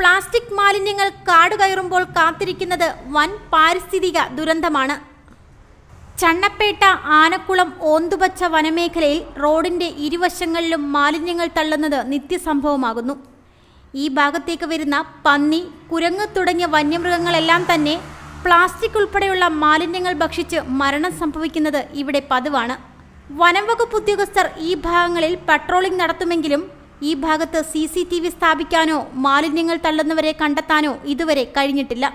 Plastic മാലിന്യങ്ങൾ കാട് കയറുമ്പോൾ കാത്തിരിക്കുന്നത് വൻ പാരിസ്ഥിതിക ദുരന്തമാണ്. ചണ്ണപ്പേട്ട ആനക്കുളം ഓന്തുപച്ച വനമേഖലയിൽ റോഡിന്റെ ഇരുവശങ്ങളിലും മാലിന്യങ്ങൾ തള്ളുന്നത് നിത്യസംഭവമാകുന്നു. ഈ ഭാഗത്തേക്ക് വരുന്ന പന്നി കുരങ്ങ് തുടങ്ങിയ വന്യമൃഗങ്ങളെല്ലാം തന്നെ പ്ലാസ്റ്റിക് ഉൾപ്പെടെയുള്ള മാലിന്യങ്ങൾ ഭക്ഷിച്ച് മരണം സംഭവിക്കുന്നത് ഇവിടെ പതിവാണ്. വനംവകുപ്പ് ഉദ്യോഗസ്ഥർ ഈ ഭാഗങ്ങളിൽ പട്രോളിംഗ് നടത്തുമെങ്കിലും ഈ ഭാഗത്ത് സി സി ടി വി സ്ഥാപിക്കാനോ മാലിന്യങ്ങൾ തള്ളുന്നവരെ കണ്ടെത്താനോ ഇതുവരെ കഴിഞ്ഞിട്ടില്ല.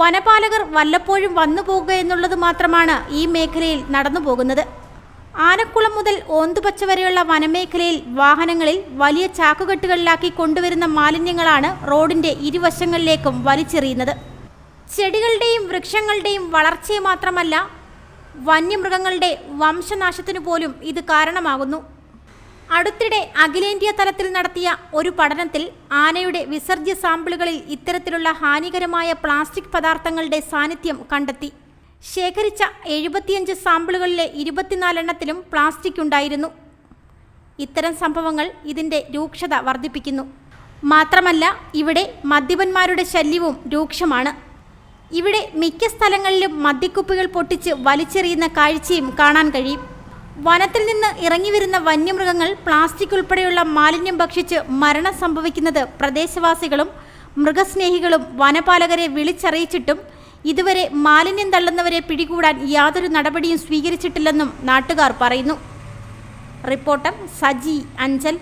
വനപാലകർ വല്ലപ്പോഴും വന്നു പോകുക എന്നുള്ളത് മാത്രമാണ് ഈ മേഖലയിൽ നടന്നു പോകുന്നത്. ആനക്കുളം മുതൽ ഓന്തുപച്ച വരെയുള്ള വനമേഖലയിൽ വാഹനങ്ങളിൽ വലിയ ചാക്കുകെട്ടുകളിലാക്കി കൊണ്ടുവരുന്ന മാലിന്യങ്ങളാണ് റോഡിന്റെ ഇരുവശങ്ങളിലേക്കും വലിച്ചെറിയുന്നത്. ചെടികളുടെയും വൃക്ഷങ്ങളുടെയും വളർച്ചയെ മാത്രമല്ല വന്യമൃഗങ്ങളുടെ വംശനാശത്തിനു പോലും ഇത് കാരണമാകുന്നു. അടുത്തിടെ അഖിലേന്ത്യാ തലത്തിൽ നടത്തിയ ഒരു പഠനത്തിൽ ആനയുടെ വിസർജ്യ സാമ്പിളുകളിൽ ഇത്തരത്തിലുള്ള ഹാനികരമായ പ്ലാസ്റ്റിക് പദാർത്ഥങ്ങളുടെ സാന്നിധ്യം കണ്ടെത്തി. ശേഖരിച്ച എഴുപത്തിയഞ്ച് സാമ്പിളുകളിലെ ഇരുപത്തിനാലെണ്ണത്തിലും പ്ലാസ്റ്റിക് ഉണ്ടായിരുന്നു. ഇത്തരം സംഭവങ്ങൾ ഇതിന്റെ രൂക്ഷത വർദ്ധിപ്പിക്കുന്നു. മാത്രമല്ല ഇവിടെ മദ്യപന്മാരുടെ ശല്യവും രൂക്ഷമാണ്. ഇവിടെ മിക്ക സ്ഥലങ്ങളിലും മദ്യക്കുപ്പികൾ പൊട്ടിച്ച് വലിച്ചെറിയുന്ന കാഴ്ചയും കാണാൻ കഴിയും. വനത്തിൽ നിന്ന് ഇറങ്ങി വരുന്ന വന്യമൃഗങ്ങൾ പ്ലാസ്റ്റിക് ഉൾപ്പെടെയുള്ള മാലിന്യം ഭക്ഷിച്ച് മരണം സംഭവിക്കുന്നത് പ്രദേശവാസികളും മൃഗസ്നേഹികളും വനപാലകരെ വിളിച്ചറിയിച്ചിട്ടും ഇതുവരെ മാലിന്യം തള്ളുന്നവരെ പിടികൂടാൻ യാതൊരു നടപടിയും സ്വീകരിച്ചിട്ടില്ലെന്നും നാട്ടുകാർ പറയുന്നു. റിപ്പോർട്ടർ സജി അഞ്ചൽ.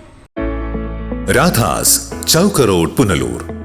രാധാസ് ചൗക്ക റോഡ് പുനലൂർ.